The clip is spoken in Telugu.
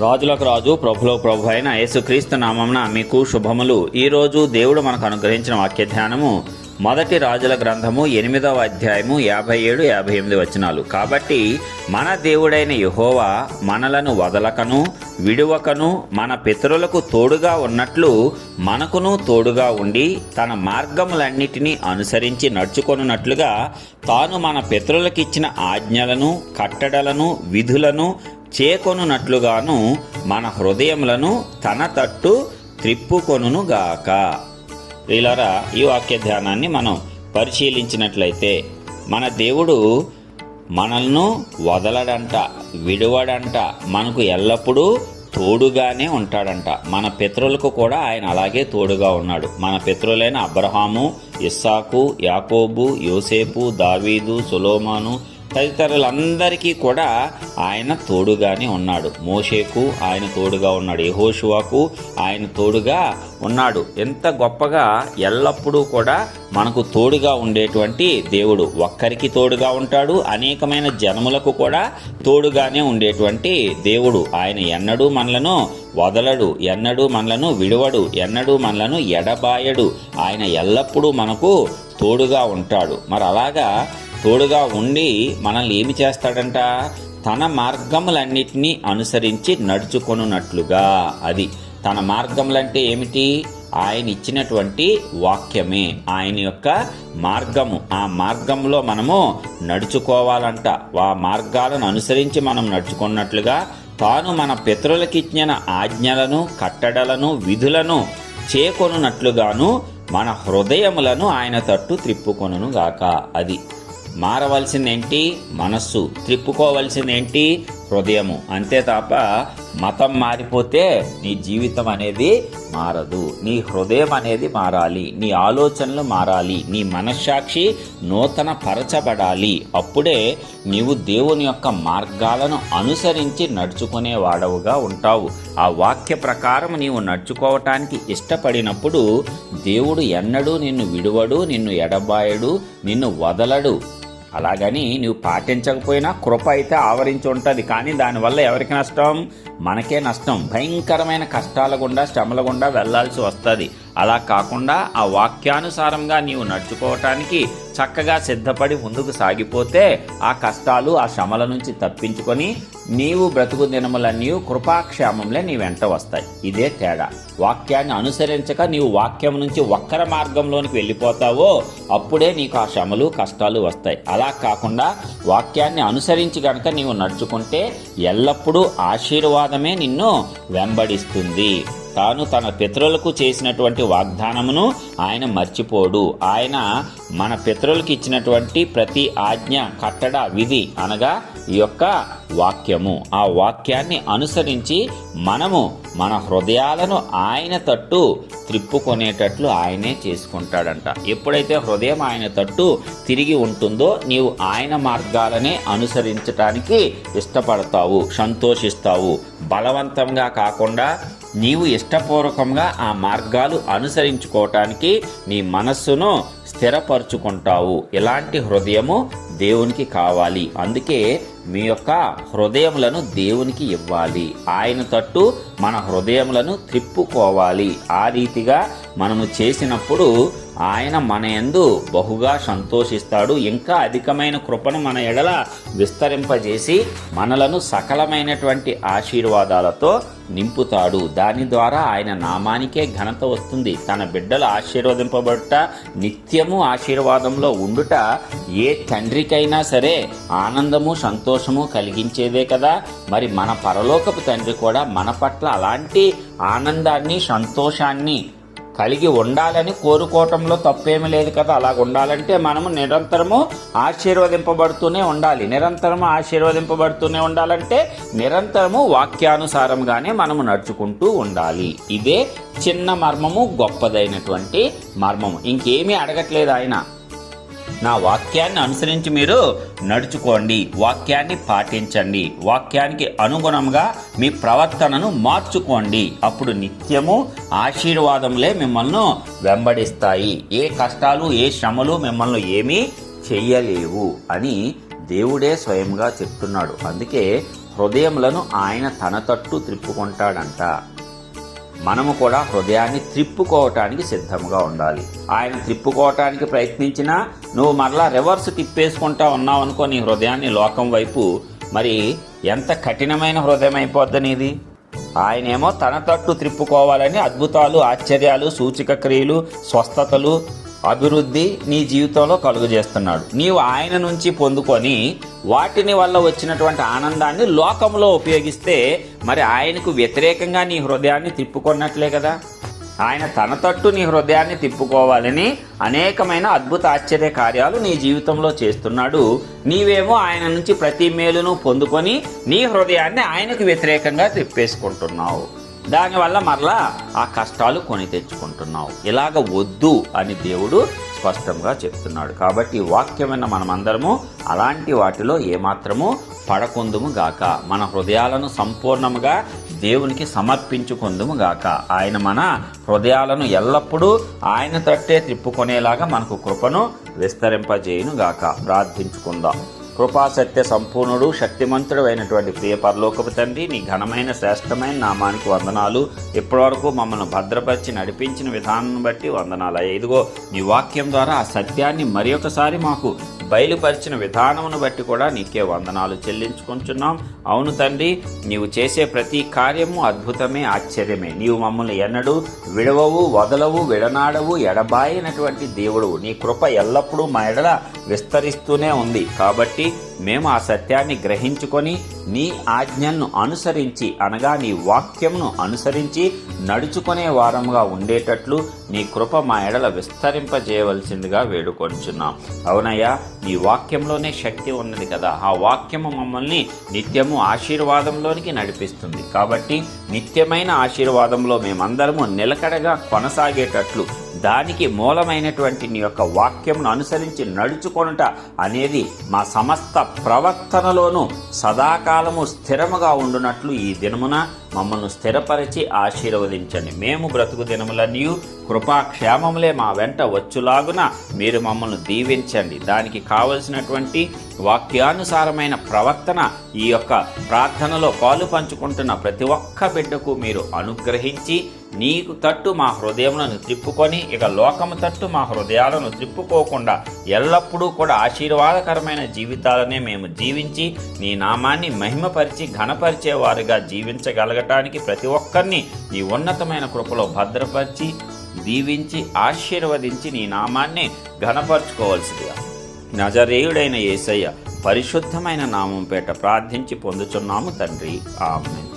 రాజులకు రాజు ప్రభులో ప్రభు అయిన యేసుక్రీస్తు నామమున మీకు శుభములు. ఈరోజు దేవుడు మనకు అనుగ్రహించిన వాక్య ధ్యానము మొదటి రాజుల గ్రంథము ఎనిమిదవ అధ్యాయము యాభై ఏడు యాభై ఎనిమిది వచనాలు. కాబట్టి మన దేవుడైన యహోవా మనలను వదలకను విడువకను మన పితరులకు తోడుగా ఉన్నట్లు మనకును తోడుగా ఉండి తన మార్గములన్నిటినీ అనుసరించి నడుచుకొనున్నట్లుగా తాను మన పితరులకిచ్చిన ఆజ్ఞలను కట్టడలను విధులను చేకొనున్నట్లుగాను మన హృదయములను తన తట్టు త్రిప్పుకొనుగాక వీళ్ళరా ఈ వాక్య ధ్యానాన్ని మనం పరిశీలించినట్లయితే మన దేవుడు మనల్ని వదలడంట విడువడంట మనకు ఎల్లప్పుడూ తోడుగానే ఉంటాడంట. మన పితరులకు కూడా ఆయన అలాగే తోడుగా ఉన్నాడు. మన పితరులైన అబ్రహాము ఇస్సాకు యాకోబు యోసేపు దావీదు సులోమాను తదితరులందరికీ కూడా ఆయన తోడుగానే ఉన్నాడు. మోషేకు ఆయన తోడుగా ఉన్నాడు. యహోషువాకు ఆయన తోడుగా ఉన్నాడు. ఎంత గొప్పగా ఎల్లప్పుడూ కూడా మనకు తోడుగా ఉండేటువంటి దేవుడు ఒక్కరికి తోడుగా ఉంటాడు. అనేకమైన జనములకు కూడా తోడుగానే ఉండేటువంటి దేవుడు. ఆయన ఎన్నడూ మనలను వదలడు ఎన్నడూ మనలను విడువడు ఎన్నడూ మనలను ఎడబాయడు. ఆయన ఎల్లప్పుడూ మనకు తోడుగా ఉంటాడు. మరి అలాగా తోడుగా ఉండి మనల్ని ఏమి చేస్తాడంట? తన మార్గములన్నిటినీ అనుసరించి నడుచుకొనున్నట్లుగా. అది తన మార్గములంటే ఏమిటి? ఆయన ఇచ్చినటువంటి వాక్యమే. ఆయన యొక్క మార్గము. ఆ మార్గంలో మనము నడుచుకోవాలంట. ఆ మార్గాలను అనుసరించి మనం నడుచుకున్నట్లుగా తాను మన పితరులకిచ్చిన ఆజ్ఞలను కట్టడలను విధులను చేకొనున్నట్లుగాను మన హృదయములను ఆయన తట్టు త్రిప్పుకొనుగాక అది మారవలసిందేంటి? మనస్సు. త్రిప్పుకోవలసిందేంటి? హృదయము. అంతే తప్ప మతం మారిపోతే నీ జీవితం అనేది మారదు. నీ హృదయం అనేది మారాలి. నీ ఆలోచనలు మారాలి. నీ మనస్సాక్షి నూతన పరచబడాలి అప్పుడే నీవు దేవుని యొక్క మార్గాలను అనుసరించి నడుచుకునే వాడవుగా ఉంటావు. ఆ వాక్య ప్రకారం నీవు నడుచుకోవటానికి ఇష్టపడినప్పుడు దేవుడు ఎన్నడూ నిన్ను విడువడు నిన్ను ఎడబాయడు నిన్ను వదలడు. అలాగని నువ్వు పాటించకపోయినా కృప అయితే ఆవరించి ఉంటుంది. కానీ దానివల్ల ఎవరికి నష్టం? మనకే నష్టం. భయంకరమైన కష్టాల గుండా శ్రమల గుండా వెళ్ళాల్సి వస్తుంది. అలా కాకుండా ఆ వాక్యానుసారంగా నీవు నడుచుకోవటానికి చక్కగా సిద్ధపడి ముందుకు సాగిపోతే ఆ కష్టాలు ఆ శ్రమల నుంచి తప్పించుకొని నీవు బ్రతుకు దినములన్నీ కృపాక్షేమంలే నీ వెంట వస్తాయి. ఇదే తేడా. వాక్యాన్ని అనుసరించక నీవు వాక్యం నుంచి ఒక్కర మార్గంలోనికి వెళ్ళిపోతావో అప్పుడే నీకు ఆ శ్రమలు కష్టాలు వస్తాయి. అలా కాకుండా వాక్యాన్ని అనుసరించి కనుక నీవు నడుచుకుంటే ఎల్లప్పుడూ ఆశీర్వాదమే నిన్ను వెంబడిస్తుంది. తాను తన పితరులకు చేసినటువంటి వాగ్దానమును ఆయన మర్చిపోడు. ఆయన మన పితరులకు ఇచ్చినటువంటి ప్రతి ఆజ్ఞ కట్టడ విధి అనగా ఈ యొక్క వాక్యము. ఆ వాక్యాన్ని అనుసరించి మనము మన హృదయాలను ఆయన తట్టు త్రిప్పుకొనేటట్లు ఆయనే చేసుకుంటాడంట. ఎప్పుడైతే హృదయం ఆయన తట్టు తిరిగి ఉంటుందో నీవు ఆయన మార్గాలనే అనుసరించటానికి ఇష్టపడతావు సంతోషిస్తావు. బలవంతంగా కాకుండా నీవు ఇష్టపూర్వకంగా ఆ మార్గాలు అనుసరించుకోవటానికి నీ మనస్సును స్థిరపరుచుకుంటావు. ఇలాంటి హృదయము దేవునికి కావాలి. అందుకే మీ యొక్క హృదయములను దేవునికి ఇవ్వాలి. ఆయన తట్టు మన హృదయములను త్రిప్పుకోవాలి. ఆ రీతిగా మనము చేసినప్పుడు ఆయన మన యందు బహుగా సంతోషిస్తాడు. ఇంకా అధికమైన కృపను మన ఎడల విస్తరింపజేసి మనలను సకలమైనటువంటి ఆశీర్వాదాలతో నింపుతాడు. దాని ద్వారా ఆయన నామానికే ఘనత వస్తుంది. తన బిడ్డలు ఆశీర్వదింపబడుట నిత్యము ఆశీర్వాదంలో ఉండుట ఏ తండ్రికైనా సరే ఆనందము సంతోషము కలిగించేదే కదా. మరి మన పరలోకపు తండ్రి కూడా మన పట్ల అలాంటి ఆనందాన్ని సంతోషాన్ని కలిగి ఉండాలని కోరుకోవటంలో తప్పేమీ లేదు కదా. అలాగ ఉండాలంటే మనము నిరంతరము ఆశీర్వదింపబడుతూనే ఉండాలి. నిరంతరము ఆశీర్వదింపబడుతూనే ఉండాలంటే నిరంతరము వాక్యానుసారంగానే మనము నడుచుకుంటూ ఉండాలి. ఇదే చిన్న మర్మము గొప్పదైనటువంటి మర్మము. ఇంకేమీ అడగట్లేదు ఆయన. నా వాక్యాన్ని అనుసరించి మీరు నడుచుకోండి. వాక్యాన్ని పాటించండి. వాక్యానికి అనుగుణంగా మీ ప్రవర్తనను మార్చుకోండి. అప్పుడు నిత్యము ఆశీర్వాదములే మిమ్మల్ని వెంబడిస్తాయి. ఏ కష్టాలు ఏ శ్రమలు మిమ్మల్ని ఏమీ చెయ్యలేవు అని దేవుడే స్వయంగా చెప్తున్నాడు. అందుకే హృదయములను ఆయన తన తట్టు త్రిప్పుకుంటాడంట. మనము కూడా హృదయాన్ని త్రిప్పుకోవటానికి సిద్ధంగా ఉండాలి. ఆయన త్రిప్పుకోవటానికి ప్రయత్నించినా నువ్వు మరలా రివర్స్ తిప్పేసుకుంటా ఉన్నావు అనుకో నీ హృదయాన్ని లోకం వైపు మరి ఎంత కఠినమైన హృదయం అయిపోద్ది నీది? ఆయనేమో తన తట్టు త్రిప్పుకోవాలని అద్భుతాలు ఆశ్చర్యాలు సూచక క్రియలు స్వస్థతలు అభివృద్ధి నీ జీవితంలో కలుగు చేస్తున్నాడు. నీవు ఆయన నుంచి పొందుకొని వాటిని వల్ల వచ్చినటువంటి ఆనందాన్ని లోకంలో ఉపయోగిస్తే మరి ఆయనకు వ్యతిరేకంగా నీ హృదయాన్ని తిప్పుకున్నట్లే కదా. ఆయన తన తట్టు నీ హృదయాన్ని తిప్పుకోవాలని అనేకమైన అద్భుత ఆశ్చర్య కార్యాలు నీ జీవితంలో చేస్తున్నాడు. నీవేమో ఆయన నుంచి ప్రతి మేలును పొందుకొని నీ హృదయాన్ని ఆయనకు వ్యతిరేకంగా తిప్పేసుకుంటున్నావు. దానివల్ల మరలా ఆ కష్టాలు కొని తెచ్చుకుంటున్నావు. ఇలాగ వద్దు అని దేవుడు స్పష్టంగా చెప్తున్నాడు. కాబట్టి వాక్యమైన మనమందరము అలాంటి వాటిలో ఏమాత్రము పడకుందుము గాక. మన హృదయాలను సంపూర్ణముగా దేవునికి సమర్పించుకుందుము గాక. ఆయన మన హృదయాలను ఎల్లప్పుడూ ఆయన తట్టే తిప్పుకునేలాగా మనకు కృపను విస్తరింపజేయును గాక. ప్రార్థించుకుందాం. కృపాసత్య సంపూర్ణుడు శక్తిమంతుడు అయినటువంటి ప్రియ పరలోకపు తండ్రి నీ ఘనమైన శ్రేష్టమైన నామానికి వందనాలు. ఇప్పటివరకు మమ్మల్ని భద్రపరిచి నడిపించిన విధానం బట్టి వందనాలు. ఇదిగో నీ వాక్యం ద్వారా ఆ సత్యాన్ని మరి ఒకసారి మాకు బయలుపరిచిన విధానమును బట్టి కూడా నీకే వందనాలు చెల్లించుకుంటున్నాం అవును తండ్రి నీవు చేసే ప్రతి కార్యము అద్భుతమే ఆశ్చర్యమే. నీవు మమ్మల్ని ఎన్నడూ విడవవు వదలవు విడనాడవు ఎడబాయినటువంటి దేవుడు. నీ కృప ఎల్లప్పుడూ మా ఎడల విస్తరిస్తూనే ఉంది. కాబట్టి మేము ఆ సత్యాన్ని గ్రహించుకొని నీ ఆజ్ఞలను అనుసరించి అనగా నీ వాక్యంను అనుసరించి నడుచుకునే వారంగా ఉండేటట్లు నీ కృప మా ఎడల విస్తరింపజేయవలసిందిగా వేడుకొంచున్నాం. అవునయ్యా నీ వాక్యంలోనే శక్తి ఉన్నది కదా. ఆ వాక్యము మమ్మల్ని నిత్యము ఆశీర్వాదంలోనికి నడిపిస్తుంది. కాబట్టి నిత్యమైన ఆశీర్వాదంలో మేమందరము నిలకడగా కొనసాగేటట్లు దానికి మూలమైనటువంటి నీ యొక్క వాక్యంను అనుసరించి నడుచుకొనుట అనేది మా సమస్త ప్రవర్తనలోనూ సదాకాలము స్థిరముగా ఉండునట్లు ఈ దినమున మమ్మల్ని స్థిరపరిచి ఆశీర్వదించండి. మేము బ్రతుకు దినములన్నీ కృపాక్షేమములే మా వెంట వచ్చులాగున మీరు మమ్మల్ని దీవించండి. దానికి కావలసినటువంటి వాక్యానుసారమైన ప్రవర్తన ఈ యొక్క ప్రార్థనలో పాలు పంచుకుంటున్న ప్రతి ఒక్క బిడ్డకు మీరు అనుగ్రహించి నీకు తట్టు మా హృదయములను త్రిప్పుకొని ఇక లోకము తట్టు మా హృదయాలను త్రిప్పుకోకుండా ఎల్లప్పుడూ కూడా ఆశీర్వాదకరమైన జీవితాలనే మేము జీవించి నీ నామాన్ని మహిమపరిచి ఘనపరిచేవారుగా జీవించగలం జీవించగలగటానికి ప్రతి ఒక్కరిని నీ ఉన్నతమైన కృపలో భద్రపరిచి దీవించి ఆశీర్వదించి నీ నామాన్ని ఘనపరచుకోవాల్సిందిగా. నజరేయుడైన యేసయ్య పరిశుద్ధమైన నామం పేట ప్రార్థించి పొందుచున్నాము తండ్రి. ఆమె